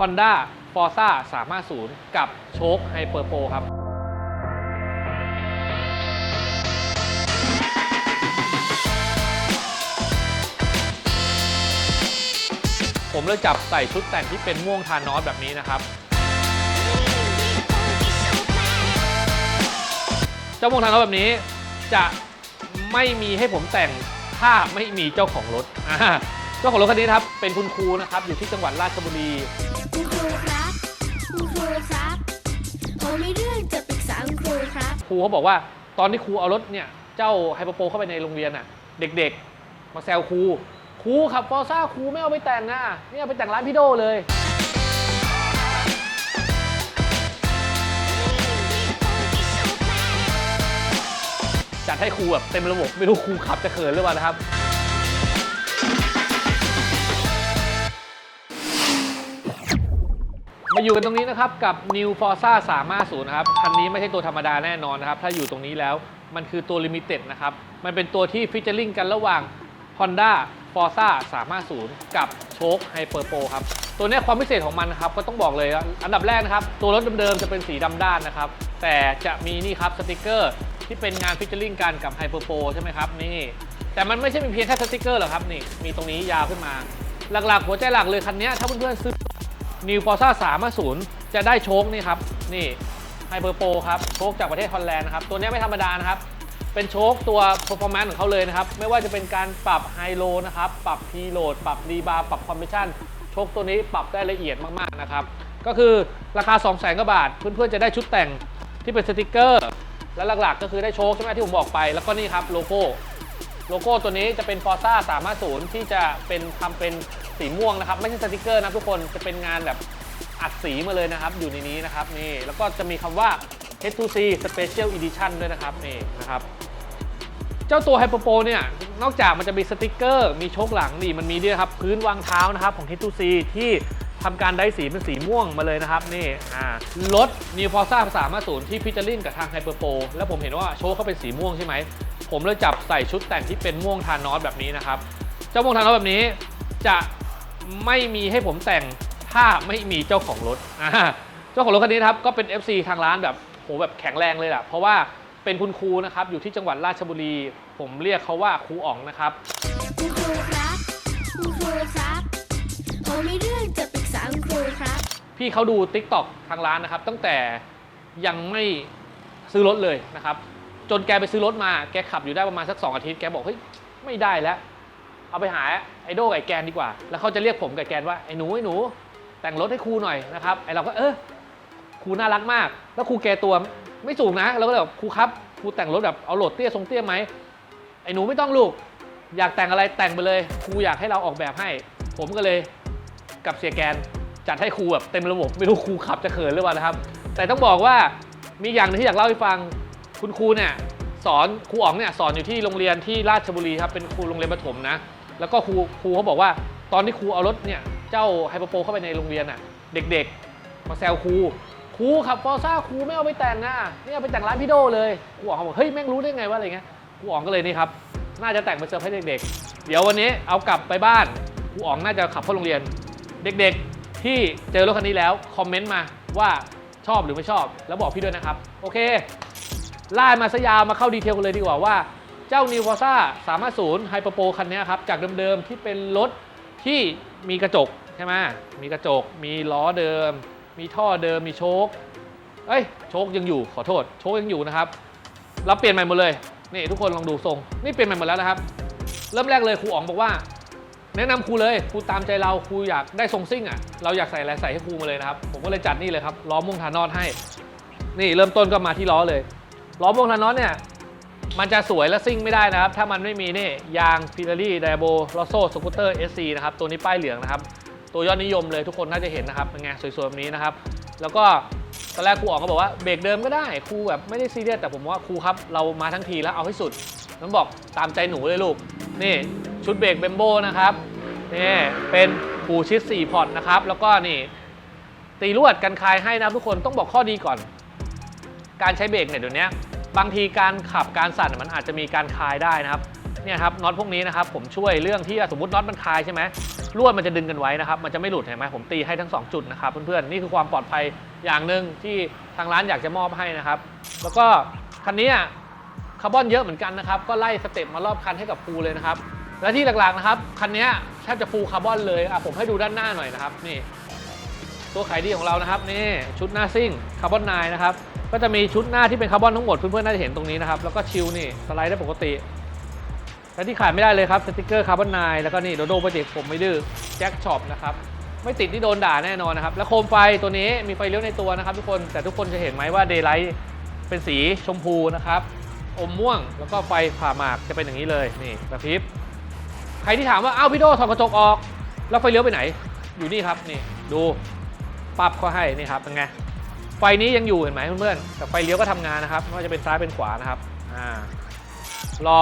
Honda Forza 350 กับโชค Hyper Pro ครับ ผมเลยจับใส่ชุดแต่งที่เป็นม่วงทานอสแบบนี้นะครับ เจ้าม่วงทานอสแบบนี้จะไม่มีให้ผมแต่งถ้าไม่มีเจ้าของรถ เจ้าของรถคันนี้ครับ เป็นคุณครูนะครับ อยู่ที่จังหวัดราชบุรี คุณครูครับ คุณครูครับ ผมมีเรื่องจะปรึกษาคุณครูครับ ครูเขาบอกว่าตอนที่ครูเอารถเนี่ยเจ้าไฮเปอร์โปเข้าไปในโรงเรียนน่ะ เด็กๆ มาแซวครูครูขับฟอร์ซ่าครูไม่เอาไปแต่งนะเนี่ยเอาไปแต่งร้านพี่โดเลย จัดให้ครูแบบเต็มระบบไม่รู้ครูขับจะเขินหรือเปล่านะครับ มาอยู่กันตรงนี้นะครับกับ New Forza 350นะครับคันนี้ไม่ใช่ตัวธรรมดาแน่นอนนะครับ ถ้าอยู่ตรงนี้แล้วมันคือตัว Limited นะครับ มันเป็นตัวที่ฟิชเจอร์ลิงกันระหว่าง Honda Forza 350 กับโชค Hyper Pro ครับ ตัวนี้ความพิเศษของมันนะครับก็ต้องบอกเลย อันดับแรกนะครับ ตัวรถเดิมๆจะเป็นสีดำด้านนะครับ แต่จะมีนี่ครับสติกเกอร์ที่เป็นงานฟิชเจอร์ลิงกันกับ Hyper Pro ใช่ไหมครับนี่ แต่มันไม่ใช่มีเพียงแค่สติกเกอร์หรอกครับนี่มีตรงนี้ยาวขึ้นมา หลักๆ หัวใจหลักเลยคันนี้ถ้าเพื่อนๆซื้อ New Forza 350 จะได้โชคนี่ครับ นี่ไฮเปอร์โปครับ โชคจากประเทศฮอลแลนด์นะครับ ตัวนี้ไม่ธรรมดานะครับ เป็นโชคตัว performance ของเขาเลยนะครับ ไม่ว่าจะเป็นการปรับไฮโลนะครับ ปรับพีโหลด ปรับรีบาร์ ปรับคอมเพรสชันโชคตัวนี้ปรับได้ละเอียดมากๆนะครับ ก็คือราคา 2 0 0 0 0 0กว่าบาท เพื่อนๆจะได้ชุดแต่งที่เป็นสติกเกอร์ และหลักๆ ก็คือได้โชคใช่ไหมที่ผมบอกไป แล้วก็นี่ครับโลโก้ โลโก้ตัวนี้จะเป็น Forza 350 ที่จะเป็นทำเป็นสีม่วงนะครับ ไม่ใช่สติกเกอร์นะทุกคนจะเป็นงานแบบอัดสีมาเลยนะครับ อยู่ในนี้นะครับนี่แล้วก็จะมีคำว่า H2C Special Edition ด้วยนะครับนี่นะครับเจ้าตัว Hyper Pro เนี่ย นอกจากมันจะมีสติกเกอร์ มีโชคหลังนี่มันมีด้วยครับพื้นวางเท้านะครับของ H2C ที่ทำการได้สีเป็นสีม่วงมาเลยนะครับนี่อ่ารถ New Forza 350 ที่พิจารินกับทาง Hyper Pro แล้วผมเห็นว่าโชคเขาเป็นสีม่วงใช่ไหม ผมเลยจับใส่ชุดแต่งที่เป็นม่วงทานอสแบบนี้นะครับ เจ้าม่วงทานอสแบบนี้จะไม่มีให้ผมแต่งถ้าไม่มีเจ้าของรถอ่าเจ้าของรถคันนี้นะครับก็เป็น FC ทางร้านแบบโหแบบแข็งแรงเลยแหละเพราะว่าเป็นคุณครูนะครับอยู่ที่จังหวัดราชบุรี ผมเรียกเขาว่าครูอ๋องนะครับคุณครูครับคุณครูครับผมมีเรื่องจะปรึกษาคุณครูครับ พี่เขาดู Tik t o อกทางร้านนะครับ ตั้งแต่ยังไม่ซื้อรถเลยนะครับ จนแกไปซื้อรถมา แกขับอยู่ได้ประมาณสัก2องอาทิตย์ แกบอกเฮ้ยไม่ได้แล้ว เอาไปหาไอโดกับไอแกนดีกว่า แล้วเขาจะเรียกผมกับแกนว่าไอหนูไอหนู แต่งรถให้ครูหน่อยนะครับ ไอเราก็เออครูน่ารักมาก แล้วครูแกตัวไม่สูงนะ เราก็เลยบอกครูครับ ครูแต่งรถแบบเอาโหลดเตี้ยทรงเตี้ยไหมไอหนูไม่ต้องลูก อยากแต่งอะไรแต่งไปเลย ครูอยากให้เราออกแบบให้ ผมก็เลยกับเสียแกนจัดให้ครูแบบเต็มระบบ ไม่รู้ครูขับจะเขินหรือเปล่านะครับ แต่ต้องบอกว่ามีอย่างหนึงที่อยากเล่าให้ฟัง คุณครูเนี่ยสอนครูอ๋องเนี่ยสอนอยู่ที่โรงเรียนที่ราชบุรีครับเป็นครูโรงเรียนประถมนะ แล้วก็ครูครูเขาบอกว่าตอนที่ครูเอารถเนี่ยเจ้าไฮเปอร์โปเข้าไปในโรงเรียนอะเด็กๆ มาแซวครูครูขับฟอร์ซ่าครูไม่เอาไปแต่งนะเนี่ยเอาไปแต่งร้านพี่โดเลยครูอ๋องเขาบอกเฮ้ยแม่งรู้ได้ไงว่าอะไรเงี้ยครูอ๋องก็เลยนี่ครับน่าจะแต่งไปเซอร์ไพรส์เด็กๆ เดี๋ยววันนี้เอากลับไปบ้านครูอ๋องน่าจะขับเข้าโรงเรียน เด็กๆที่เจอรถคันนี้แล้วคอมเมนต์มาว่าชอบหรือไม่ชอบ แล้วบอกพี่ด้วยนะครับ โอเค ไล่มาสยาวมาเข้าดีเทลกันเลยดีกว่าว่า เจ้า New Forza 350 Hyper Pro คันนี้ครับ จากเดิมๆที่เป็นรถที่มีกระจกใช่ไหมมีกระจก มีล้อเดิม มีท่อเดิมมีโชคเอ้ยโชคยังอยู่ขอโทษ โชคยังอยู่นะครับเราเปลี่ยนใหม่หมดเลยนี่ทุกคนลองดูทรง นี่เปลี่ยนใหม่หมดแล้วนะครับ เริ่มแรกเลยครูอ๋องบอกว่า แนะนำครูเลยครูตามใจเราครูอยากได้ทรงซิ่งอะเราอยากใส่อะไรใส่ให้ครูมาเลยนะครับ ผมก็เลยจัดนี่เลยครับล้อม่วงทานอสให้ นี่เริ่มต้นก็มาที่ล้อเลย ล้อม่วงทานอสเนี่ยมันจะสวยและซิ่งไม่ได้นะครับ ถ้ามันไม่มีนี่ยาง p i r a r i d i a b o r o s s o Scooter SC นะครับ ตัวนี้ป้ายเหลืองนะครับ ตัวยอดนิยมเลยทุกคนน่าจะเห็นนะครับเป็นไงสวยๆแบบนี้นะครับ แล้วก็ตอนแรกครูอองก็บอกว่าเบรกเดิมก็ได้ครูแบบไม่ได้ซีเรียสแต่ผมว่าครูครับเรามาทั้งทีแล้วเอาให้สุดนั้นบอกตามใจหนูเลยลูก นี่ชุดเบรกเบมโบนะครับนี่เป็นผูชิด4พอร์ตนะครับ แล้วก็นี่ ตีลวดกันคายให้นะทุกคนต้องบอกข้อดีก่อน การใช้เบรกเนี่ยเดี๋ยวนี้ บางทีการขับการสั่นมันอาจจะมีการคายได้นะครับเนี่ยครับน็อตพวกนี้นะครับผมช่วยเรื่องที่สมมติน็อตมันคายใช่ไหมลวดมันจะดึงกันไว้นะครับมันจะไม่หลุดเห็นไหมผมตีให้ทั้ง 2 จุดนะครับเพื่อนๆนี่คือความปลอดภัยอย่างหนึ่งที่ทางร้านอยากจะมอบให้นะครับ แล้วก็คันนี้คาร์บอนเยอะเหมือนกันนะครับก็ไล่สเต็ปมารอบคันให้กับฟูเลยนะครับและที่หลักๆนะครับคันนี้แทบจะฟูคาร์บอนเลยอะผมให้ดูด้านหน้าหน่อยนะครับนี่ตัวขายดีของเรานะครับนี่ชุดหน้าซิ่งคาร์บอนไนนะครับ ก็จะมีชุดหน้าที่เป็นคาร์บอนทั้งหมดเพื่อนๆน่าจะเห็นตรงนี้นะครับ แล้วก็ชิลนี่สไลด์ได้ปกติ และที่ขาดไม่ได้เลยครับสติกเกอร์คาร์บอนไนแล้วก็นี่โดโดโปรเจกต์ผมไม่ดื้อแจ็คช็อปนะครับไม่ติดที่โดนด่าแน่นอนนะครับ แล้วโคมไฟตัวนี้มีไฟเลี้ยวในตัวนะครับ ทุกคนแต่ทุกคนจะเห็นไหมว่าเดย์ไลท์เป็นสีชมพูนะครับอมม่วงแล้วก็ไฟผ่าหมากจะเป็นอย่างนี้เลยนี่กระพริบใครที่ถามว่าอ้าวพี่โดถอดกระจกออก แล้วไฟเลี้ยวไปไหน อยู่นี่ครับนี่ดูปรับเขาให้นี่ครับเป็นไง ไฟนี้ยังอยู่เห็นไหมเพื่อนๆแต่ไฟเลี้ยวก็ทำงานนะครับไม่ว่าจะเป็นซ้ายเป็นขวานะครับอ่ารอ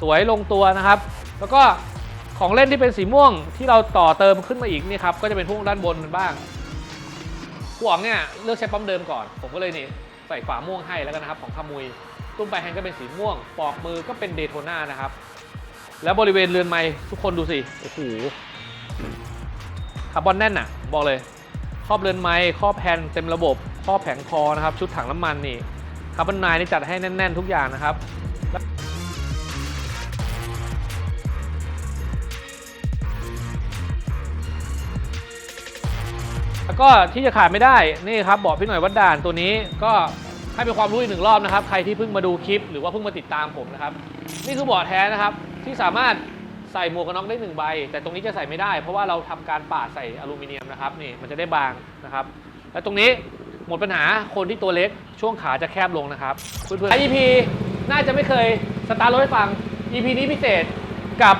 สวยลงตัวนะครับ แล้วก็ของเล่นที่เป็นสีม่วงที่เราต่อเติมขึ้นมาอีกนี่ครับก็จะเป็นพวกด้านบนมันบ้างกูอ๋องเนี่ยเลือกใช้ปั๊มเดิมก่อน ผมก็เลยนี่ใส่ฝาม่วงให้แล้วกันนะครับ ของขมุยตุ้มไปลายแฮนด์ก็เป็นสีม่วง ปอกมือก็เป็นเดโทน่านะครับ แล้วบริเวณเรือนไม้ทุกคนดูสิโอ้โหคาร์บอนแน่นอะ บอกเลย ครอบเรือนไม้ครอบแผ่นเต็มระบบ ครอแผงคอนะครับ ชุดถังน้ำมันนี่คาร์บอนไนนี่จัดให้แน่น ๆ ทุกอย่างนะครับแล้วก็ที่จะขาดไม่ได้นี่ครับเบอกพี่หน่อยวัดด่านตัวนี้ก็ให้เป็นความรู้อีกหนึ่งรอบนะครับ ใครที่เพิ่งมาดูคลิปหรือว่าเพิ่งมาติดตามผมนะครับนี่คือเบาะแท้นะครับที่สามารถใส่หมวกกันน็อกได้หนึ่งใบ แต่ตรงนี้จะใส่ไม่ได้ เพราะว่าเราทำการปาดใส่อลูมิเนียมนะครับนี่มันจะได้บางนะครับ และตรงนี้ หมดปัญหาคนที่ตัวเล็กช่วงขาจะแคบลงนะครับเพื่อนๆ EP น่าจะไม่เคยสตาร์ทรถให้ฟัง EP นี้พิเศษกับ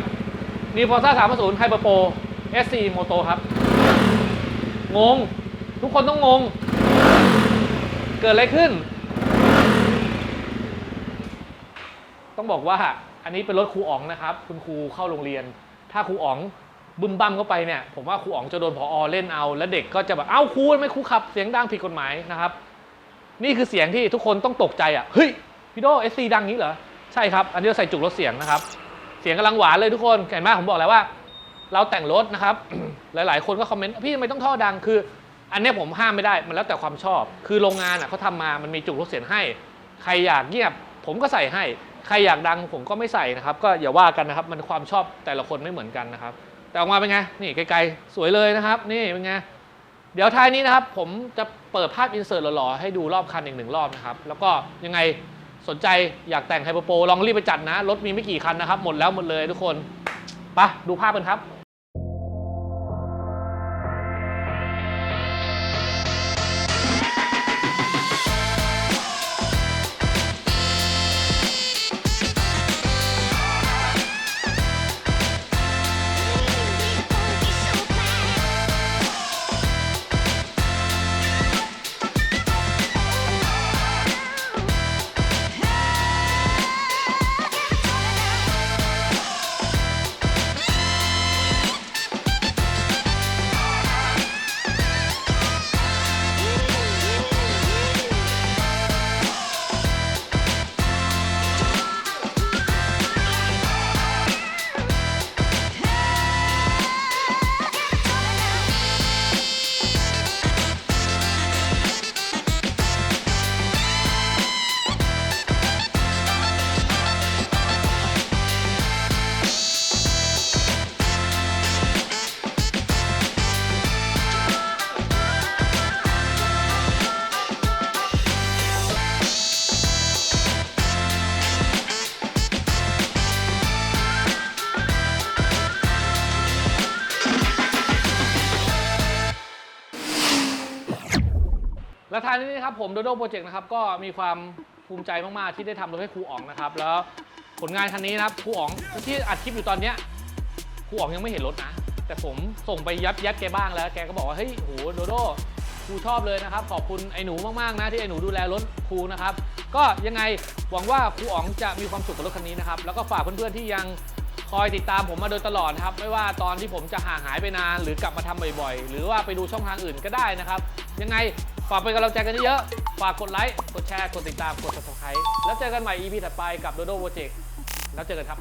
n e w f o r z a 350 Hyper Pro SC Moto ครับ งง ทุกคนต้องงง เกิดอะไรขึ้น ต้องบอกว่าอันนี้เป็นรถครูอ๋องนะครับ คุณครูเข้าโรงเรียน ถ้าครูอ๋อง บึมบั้มเข้าไปเนี่ยผมว่าครูอ๋องจะโดนผออเล่นเอา แล้วเด็กก็จะแบบเอ้าครูไม่ครูขับเสียงดังผิดกฎหมายนะครับ นี่คือเสียงที่ทุกคนต้องตกใจอะเฮ้ยพี่โดเอสซีดังนี้เหรอใช่ครับอันนี้เราใส่จุกลดเสียงนะครับ เสียงกำลังหวานเลยทุกคนเห็นไหมผมบอกแล้วว่า เราแต่งรถนะครับ หลาย ๆ คนก็คอมเมนต์พี่ทำไมต้องท่อดังคือ อันนี้ผมห้ามไม่ได้มันแล้วแต่ความชอบ คือโรงงานอะเขาทำมามันมีจุกลดเสียงให้ ใครอยากเงียบ ผมก็ใส่ให้ ใครอยากดังผมก็ไม่ใส่นะครับ ก็อย่าว่ากันนะครับ มันความชอบแต่ละคนไม่เหมือนกันนะครับ แต่ออกมาเป็นไง นี่ไกลๆ สวยเลยนะครับ นี่เป็นไง เดี๋ยวท้ายนี้นะครับ ผมจะเปิดภาพอินเสิร์ตหล่อๆ ให้ดูรอบคันอีกหนึ่งรอบนะครับ แล้วก็ยังไงสนใจอยากแต่งไฮเปอร์โปลองรีบไปจัดนะ รถมีไม่กี่คันนะครับ หมดแล้วหมดเลยทุกคน ไปดูภาพกันครับ และท้ายนี้นะครับผมโดโดโปรเจกต์นะครับก็มีความภูมิใจมาก ๆ ที่ได้ทำรถให้ครูอ๋องนะครับ แล้วผลงานคันนี้นะครับครูอ๋องที่อัดคลิปอยู่ตอนเนี้ยครูอ๋องยังไม่เห็นรถนะ แต่ผมส่งไปยัดยัดแกบ้างแล้ว แกก็บอกว่าเฮ้ยโหโดโดครูชอบเลยนะครับ ขอบคุณไอ้หนูมาก ๆ นะ ที่ไอ้หนูดูแลรถครูนะครับ ก็ยังไงหวังว่าครูอ๋องจะมีความสุขกับรถคันนี้นะครับแล้วก็ฝากเพื่อน ๆ ที่ยังคอยติดตามผมมาโดยตลอดนะครับ ไม่ว่าตอนที่ผมจะห่างหายไปนาน หรือกลับมาทำบ่อย ๆ หรือว่าไปดูช่องทางอื่นก็ได้นะครับ ยังไง ฝากเป็นกำลังใจกันเยอะๆฝากกดไลค์ กดแชร์ กดติดตาม กด subscribe แล้วเจอกันใหม่ EP ถัดไปกับ Dodo Project แล้วเจอกันครับ